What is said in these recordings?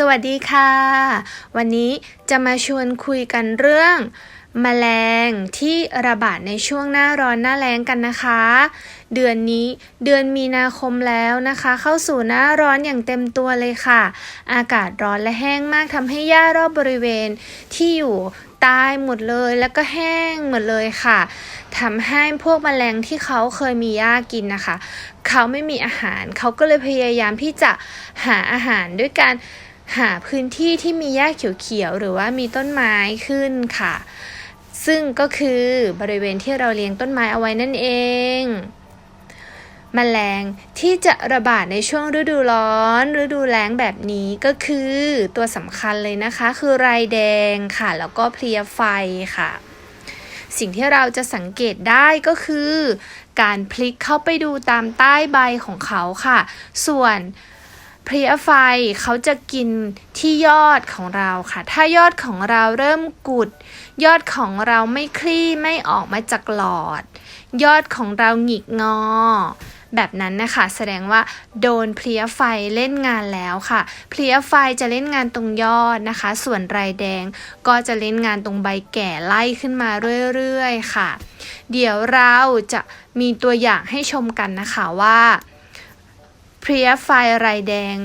สวัสดีค่ะ วันนี้จะมาชวนคุยกันเรื่องแมลงที่ระบาดในช่วงหน้าร้อนหน้าแล้งกันนะคะ เดือนนี้เดือนมีนาคมแล้วนะคะ เข้าสู่หน้าร้อนอย่างเต็มตัวเลยค่ะ อากาศร้อนและแห้งมากทำให้หญ้ารอบบริเวณที่อยู่ตายหมดเลยแล้วก็แห้งหมดเลยค่ะทำให้พวกแมลงที่เขาเคยมีหญ้ากินนะคะ เขาไม่มีอาหารเขาก็เลยพยายามที่จะหาอาหารด้วยการ หาพื้นที่ที่มีหญ้าเขียวๆหรือว่ามีต้นไม้ขึ้นค่ะ ซึ่งก็คือบริเวณที่เราเลี้ยงต้นไม้เอาไว้นั่นเองแมลงที่จะระบาดในช่วงฤดูร้อน ฤดูแล้งแบบนี้ก็คือตัวสำคัญเลยนะคะ คือไรแดงค่ะ แล้วก็เพลียไฟค่ะ สิ่งที่เราจะสังเกตได้ก็คือ การพลิกเข้าไปดูตามใต้ใบของเขาค่ะ ส่วน เพลียไฟเขาจะกินที่ยอดของเราค่ะ ถ้ายอดของเราเริ่มกุด ยอดของเราไม่คลี่ไม่ออกมาจากหลอด ยอดของเราหงิกงอ แบบนั้นนะคะ แสดงว่าโดนเพลียไฟเล่นงานแล้วค่ะ เพลียไฟจะเล่นงานตรงยอดนะคะ ส่วนไรแดงก็จะเล่นงานตรงใบแก่ไล่ขึ้นมาเรื่อยๆค่ะ เดี๋ยวเราจะมีตัวอย่างให้ชมกันนะคะว่า เพลียไฟไรแดง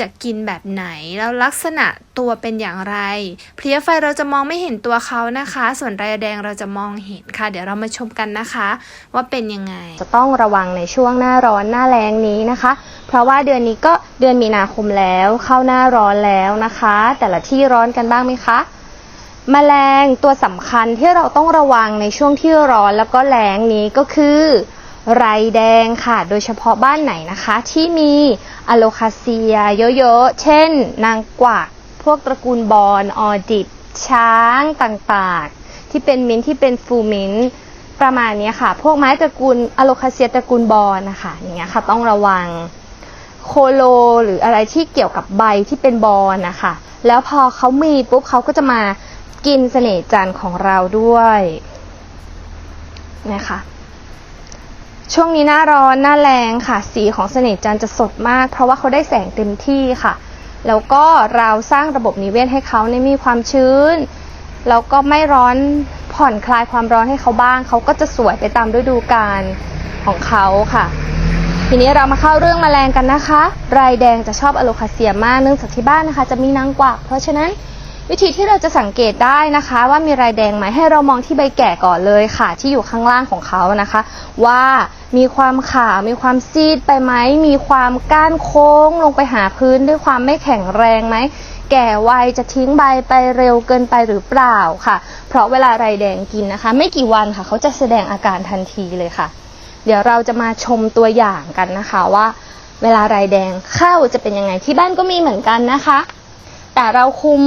จะกินแบบไหน แล้วลักษณะตัวเป็นอย่างไร เพลียไฟเราจะมองไม่เห็นตัวเขานะคะ ส่วนไรแดงเราจะมองเห็นค่ะ เดี๋ยวเรามาชมกันนะคะ ว่าเป็นยังไง จะต้องระวังในช่วงหน้าร้อนหน้าแล้งนี้นะคะ เพราะว่าเดือนนี้ก็เดือนมีนาคมแล้วเข้าหน้าร้อนแล้วนะคะ แต่ละที่ร้อนกันบ้างไหมคะมแมลงตัวสำคัญที่เราต้องระวังในช่วงที่ร้อนแล้วก็แล้งนี้ก็คือ ไรแดงค่ะ โดยเฉพาะบ้านไหนนะคะ ที่มีอะโลคาเซียเยอะๆ เช่น นางกวัก พวกตระกูลบอนออดิบ ช้างต่างๆ ที่เป็นมิ้นที่เป็นฟูมิ้นประมาณนี้ค่ะ พวกไม้ตระกูลอะโลคาเซียตระกูลบอนนะคะ อย่างเงี้ยค่ะ ต้องระวังโคโลหรืออะไรที่เกี่ยวกับใบที่เป็นบอนนะคะ แล้วพอเขามีปุ๊บเขาก็จะมากินเสน่ห์จันทร์ของเราด้วยนะคะ ช่วงนี้หน้าร้อนหน้าแรงค่ะ สีของเสน่ห์จันทร์จะสดมาก เพราะว่าเขาได้แสงเต็มที่ค่ะ แล้วก็เราสร้างระบบนิเวศให้เขาเนี่ยมีความชื้น แล้วก็ไม่ร้อนผ่อนคลายความร้อนให้เขาบ้าง เขาก็จะสวยไปตามฤดูกาลของเขาค่ะ ทีนี้เรามาเข้าเรื่องแมลงกันนะคะ รายแดงจะชอบอะโลคาเซียมากเนื่องจากที่บ้านนะคะ จะมีนางกวักเพราะฉะนั้น วิธีที่เราจะสังเกตได้นะคะ ว่ามีรายแดงไหมให้เรามองที่ใบแก่ก่อนเลยค่ะ ที่อยู่ข้างล่างของเขานะคะ ว่ามีความขาวมีความซีดไปไหมมีความก้านโค้งลงไปหาพื้นด้วยความไม่แข็งแรงไหมแก่วัยจะทิ้งใบไปเร็วเกินไปหรือเปล่าค่ะ เพราะเวลาไรแดงกินนะคะ ไม่กี่วันค่ะ เขาจะแสดงอาการทันทีเลยค่ะ เดี๋ยวเราจะมาชมตัวอย่างกันนะคะว่า เวลาไรแดงเข้าจะเป็นยังไงที่บ้านก็มีเหมือนกันนะคะ แต่เราคุม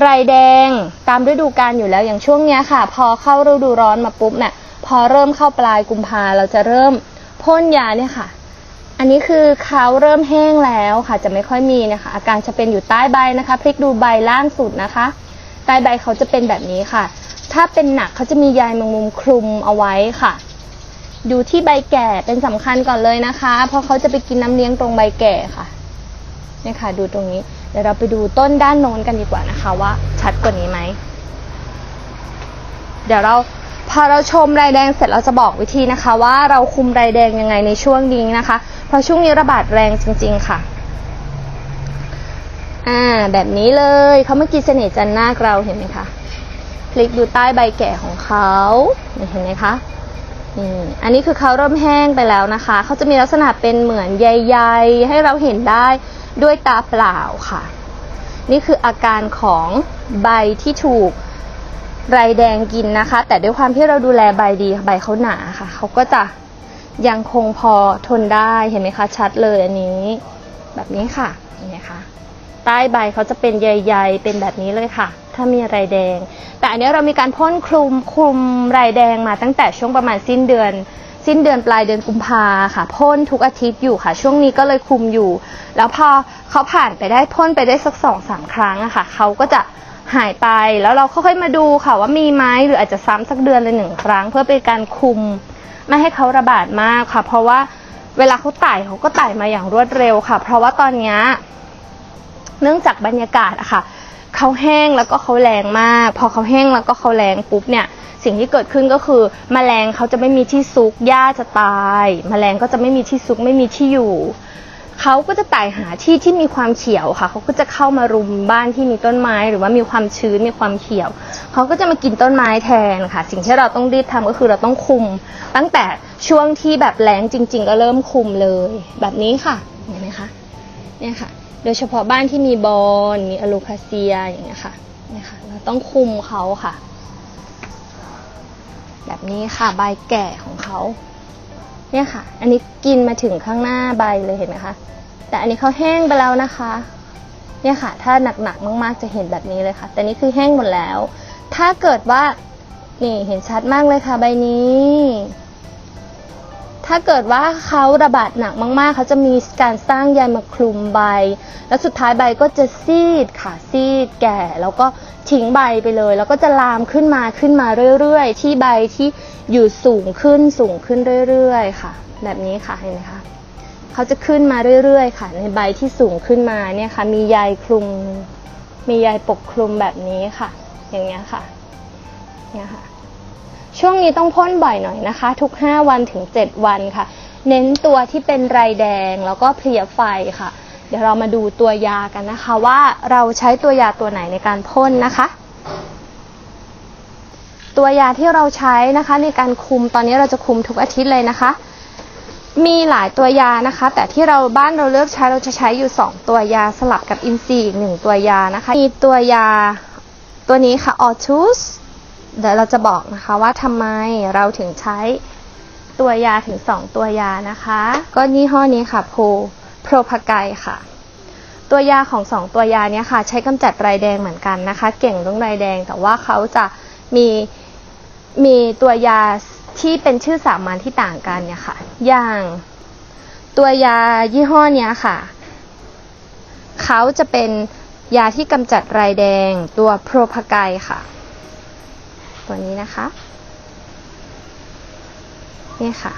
ไรแดงตามฤดูกาลอยู่แล้วอย่างช่วงเนี้ยค่ะ พอเข้าฤดูร้อนมาปุ๊บเนี่ยพอเริ่มเข้าปลายกุมภาเราจะเริ่มพ่นยาเนี่ยค่ะ อันนี้คือเขาเริ่มแห้งแล้วค่ะ จะไม่ค่อยมีนะคะ อาการจะเป็นอยู่ใต้ใบนะคะพลิกดูใบล่างสุดนะคะ ใต้ใบเขาจะเป็นแบบนี้ค่ะ ถ้าเป็นหนักเขาจะมีใยแมงมุมคลุมเอาไว้ค่ะดูที่ใบแก่เป็นสำคัญก่อนเลยนะคะ เพราะเขาจะไปกินน้ำเลี้ยงตรงใบแก่ค่ะเนี่ยค่ะ ดูตรงนี้ เดี๋ยวเราไปดูต้นด้านโน้นกันดีกว่านะคะว่าชัดกว่านี้ไหม เดี๋ยวเราพอเราชมรายแดงเสร็จเราจะบอกวิธีนะคะ ว่าเราคุมรายแดงยังไงในช่วงนี้นะคะ เพราะช่วงนี้ระบาดแรงจริง ๆค่ะ อ่าแบบนี้เลยเขาเมื่อกี้เสน่ห์จันนาคเราเห็นไหมคะพลิกดูใต้ใบแก่ของเขาเห็นไหมคะนี่อันนี้คือเขาเริ่มแห้งไปแล้วนะคะ เขาจะมีลักษณะเป็นเหมือนใยๆให้เราเห็นได้ ด้วยตาเปล่าค่ะ นี่คืออาการของใบที่ถูกไรแดงกินนะคะ แต่ด้วยความที่เราดูแลใบดีใบเขาหนาค่ะเขาก็จะยังคงพอทนได้เห็นไหมคะชัดเลยอันนี้ แบบนี้ค่ะเห็นไหมคะใต้ใบเขาจะเป็นใยๆเป็นแบบนี้เลยค่ะ ถ้ามีไรแดง แต่อันนี้เรามีการพ่นคลุมคลุมไรแดงมาตั้งแต่ช่วงประมาณสิ้นเดือน สิ้นเดือนปลายเดือนกุมภาค่ะพ่นทุกอาทิตย์อยู่ค่ะ ช่วงนี้ก็เลยคุมอยู่ แล้วพอเขาผ่านไปได้พ่นไปได้สักสองสามครั้งอะค่ะเขาก็จะหายไปแล้วเราค่อยๆมาดูค่ะว่ามีไหมหรืออาจจะซ้ำสักเดือนละหนึ่งครั้ง เพื่อเป็นการคุมไม่ให้เขาระบาดมากค่ะ เพราะว่าเวลาเขาไต่เขาก็ไต่มาอย่างรวดเร็วค่ะ เพราะว่าตอนนี้เนื่องจากบรรยากาศอะค่ะ เขาแห้งแล้วก็เขาแรงมาก พอเขาแห้งแล้วก็เขาแรงปุ๊บเนี่ยสิ่งที่เกิดขึ้นก็คือแมลงเขาจะไม่มีที่ซุกหญ้าจะตายแมลงก็จะไม่มีที่ซุกไม่มีที่อยู่เขาก็จะไต่หาที่ที่มีความเขียวค่ะเขาก็จะเข้ามารุมบ้านที่มีต้นไม้ หรือว่ามีความชื้นมีความเขียวเขาก็จะมากินต้นไม้แทนค่ะ สิ่งที่เราต้องรีบทำก็คือเราต้องคุม ตั้งแต่ช่วงที่แบบแรงจริง ๆ ก็เริ่มคุมเลย แบบนี้ค่ะเห็นไหมคะเนี่ยค่ะ โดยเฉพาะบ้านที่มีบอลมีอะโลคาเซียอย่างเงี้ยค่ะนี่ค่ะ เราต้องคุมเขาค่ะ แบบนี้ค่ะใบแก่ของเขาเนี่ยค่ะ อันนี้กินมาถึงข้างหน้าใบเลยเห็นไหมคะ แต่อันนี้เขาแห้งไปแล้วนะคะ เนี่ยค่ะ ถ้าหนักๆมากๆจะเห็นแบบนี้เลยค่ะ แต่นี่คือแห้งหมดแล้ว ถ้าเกิดว่า นี่เห็นชัดมากเลยค่ะใบนี้ ถ้าเกิดว่าเขาระบาดหนักมากๆ เขาจะมีการสร้างใยมาคลุมใบ แล้วสุดท้ายใบก็จะซีดค่ะซีดแก่ แล้วก็ทิ้งใบไปเลย แล้วก็จะลามขึ้นมาขึ้นมาเรื่อยๆ ที่ใบที่อยู่สูงขึ้นสูงขึ้นเรื่อยๆ ค่ะ แบบนี้ค่ะเห็นไหมคะเขาจะขึ้นมาเรื่อยๆ ค่ะ ในใบที่สูงขึ้นมาเนี่ยค่ะมีใยคลุม มีใยปกคลุมแบบนี้ค่ะ อย่างเงี้ยค่ะเนี่ยค่ะ ช่วงนี้ต้องพ่นบ่อยหน่อยนะคะ ทุก 5 วันถึง 7 วันค่ะ เน้นตัวที่เป็นไรแดงแล้วก็เพลียไฟค่ะ เดี๋ยวเรามาดูตัวยากันนะคะ ว่าเราใช้ตัวยาตัวไหนในการพ่นนะคะ ตัวยาที่เราใช้นะคะในการคุมตอนนี้เราจะคุมทุกอาทิตย์เลยนะคะ มีหลายตัวยานะคะ แต่ที่เราบ้านเราเลือกใช้เราจะใช้อยู่ 2 ตัวยาสลับกับอินซีอีกหนึ่งตัวยานะคะ มีตัวยาตัวนี้ค่ะออทูส เดี๋ยวเราจะบอกนะคะว่าทำไมเราถึงใช้ตัวยาถึง 2 ตัวยานะคะ ก็ยี่ห้อนี้ค่ะโพโพรพากค่ะ ตัวยาของ 2 ตัวยาเนี้ยค่ะ ใช้กำจัดไรแดงเหมือนกันนะคะ เก่งเรื่องไรแดง แต่ว่าเขาจะมีมีตัวยาที่เป็นชื่อสามัญที่ต่างกันเนี่ยค่ะ อย่างตัวยายี่ห้อเนี้ยค่ะ เขาจะเป็นยาที่กำจัดไรแดงตัวโพรพากค่ะ ตัวนี้นะคะนี่ค่ะ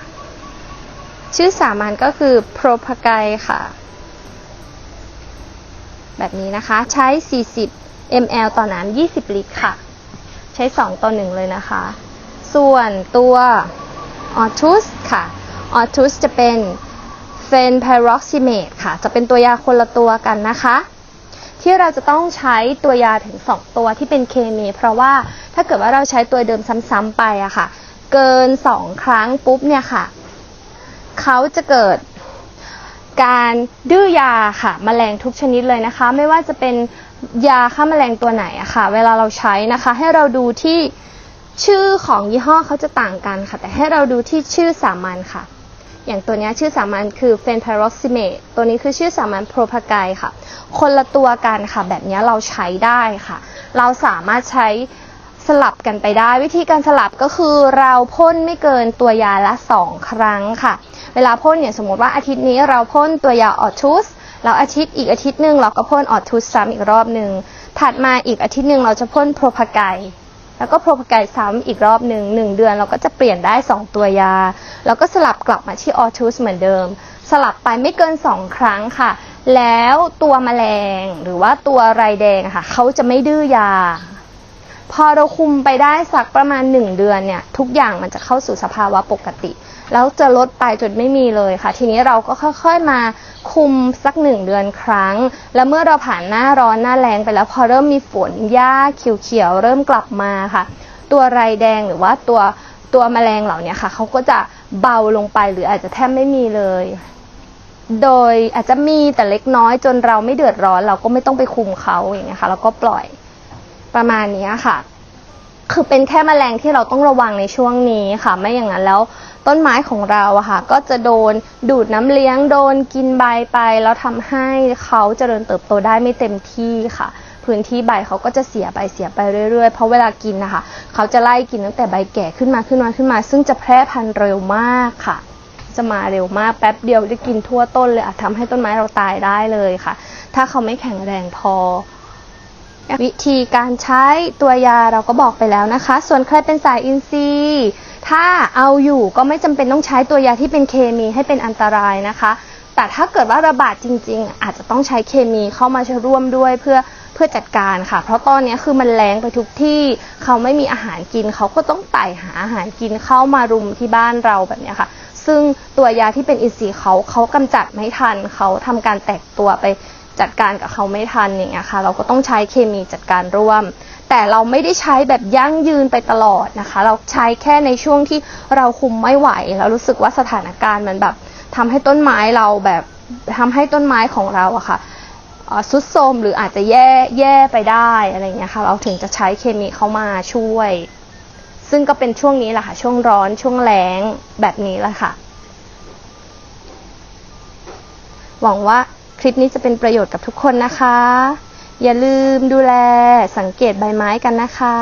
ชื่อสามัญก็คือโพรพากค่ะ แบบนี้นะคะใช้ 40 ml ต่อน้ำ20 ลิตรค่ะ ใช้ 2 ต่อ 1 เลยนะคะ ส่วนตัวออทูสค่ะออทูสจะเป็นเฟนพร็อกซิเมตค่ะ จะเป็นตัวยาคนละตัวกันนะคะ ที่เราจะต้องใช้ตัวยาถึง 2 ตัวที่เป็นเคมี เพราะว่าถ้าเกิดว่าเราใช้ตัวเดิมซ้ำๆไปอะค่ะ เกิน 2 ครั้งปุ๊บเนี่ยค่ะเขาจะเกิดการดื้อยาค่ะแมลงทุกชนิดเลยนะคะ ไม่ว่าจะเป็นยาฆ่าแมลงตัวไหนอะค่ะ เวลาเราใช้นะคะ ให้เราดูที่ชื่อของยี่ห้อเขาจะต่างกันค่ะ แต่ให้เราดูที่ชื่อสามัญค่ะ อย่างตัวนี้ชื่อสามัญคือเฟนพาร็อกซิเมตตัวนี้คือชื่อสามัญโพรพากค่ะ คนละตัวกันค่ะ แบบนี้เราใช้ได้ค่ะ เราสามารถใช้สลับกันไปได้ วิธีการสลับก็คือเราพ่นไม่เกินตัวยาละ 2 ครั้งค่ะ เวลาพ่นเนี่ยสมมติว่าอาทิตย์นี้เราพ่นตัวยาออทูสแล้วอาทิตย์อีกอาทิตย์หนึ่งเราก็พ่นออทูสซ้ำอีกรอบหนึ่งถัดมาอีกอาทิตย์หนึ่งเราจะพ่นโพรพาก แล้วก็โพรพไกซ้ำอีกรอบหนึ่งหนึ่งเดือนเราก็จะเปลี่ยนได้ 2 ตัวยา แล้วก็สลับกลับมาที่ออทูสเหมือนเดิม สลับไปไม่เกิน 2 ครั้งค่ะ แล้วตัวแมลงหรือว่าตัวไรแดงค่ะเขาจะไม่ดื้อยา พอเราคุมไปได้สักประมาณ 1 เดือนเนี่ยทุกอย่างมันจะเข้าสู่สภาวะปกติ แล้วจะลดไปจนไม่มีเลยค่ะ ทีนี้เราก็ค่อยๆมาคุมสักหนึ่งเดือนครั้ง แล้วเมื่อเราผ่านหน้าร้อนหน้าแรงไปแล้ว พอเริ่มมีฝนหญ้าเขียวๆเริ่มกลับมาค่ะ ตัวไรแดงหรือว่าตัวตัวแมลงเหล่านี้ค่ะเขาก็จะเบาลงไปหรืออาจจะแทบไม่มีเลย โดยอาจจะมีแต่เล็กน้อยจนเราไม่เดือดร้อน เราก็ไม่ต้องไปคุมเขาอย่างเงี้ยค่ะแล้วก็ปล่อย ประมาณนี้ค่ะ คือเป็นแค่แมลงที่เราต้องระวังในช่วงนี้ค่ะ ไม่อย่างนั้นแล้วต้นไม้ของเราอะค่ะ ก็จะโดนดูดน้ำเลี้ยง โดนกินใบไป แล้วทำให้เขาเจริญเติบโตได้ไม่เต็มที่ค่ะ พื้นที่ใบเขาก็จะเสียไปเสียไปเรื่อยๆ เพราะเวลากินนะคะ เขาจะไล่กินตั้งแต่ใบแก่ขึ้นมาขึ้นมาขึ้นมา ซึ่งจะแพร่พันธุ์เร็วมากค่ะจะมาเร็วมากแป๊บเดียวได้กินทั่วต้นเลยอาจทำให้ต้นไม้เราตายได้เลยค่ะ ถ้าเขาไม่แข็งแรงพอ วิธีการใช้ตัวยาเราก็บอกไปแล้วนะคะ ส่วนใครเป็นสายอินทรีย์ถ้าเอาอยู่ก็ไม่จำเป็นต้องใช้ตัวยาที่เป็นเคมีให้เป็นอันตรายนะคะ แต่ถ้าเกิดว่าระบาดจริง ๆ อาจจะต้องใช้เคมีเข้ามาช่วร่วมด้วยเพื่อเพื่อจัดการค่ะ เพราะตอนนี้คือมันแรงไปทุกที่ เขาไม่มีอาหารกิน เขาก็ต้องไต่หาอาหารกินเข้ามารุมที่บ้านเราแบบนี้ค่ะ ซึ่งตัวยาที่เป็นอินทรีย์เขาเขากำจัดไม่ทัน เขาทำการแตกตัวไป จัดการกับเขาไม่ทันอย่างเงี้ยค่ะ เราก็ต้องใช้เคมีจัดการร่วม แต่เราไม่ได้ใช้แบบยั่งยืนไปตลอดนะคะ เราใช้แค่ในช่วงที่เราคุมไม่ไหว เรารู้สึกว่าสถานการณ์มันแบบทำให้ต้นไม้เราแบบทำให้ต้นไม้ของเราอะค่ะสุดโทมหรืออาจจะแย่แย่ไปได้อะไรเงี้ยค่ะ เราถึงจะใช้เคมีเข้ามาช่วย ซึ่งก็เป็นช่วงนี้แหละค่ะ ช่วงร้อนช่วงแล้งแบบนี้แหละค่ะ หวังว่า ลิปนี้จะเป็นประโยชน์กับทุกคนนะคะ อย่าลืมดูแลสังเกตใบไม้กันนะคะ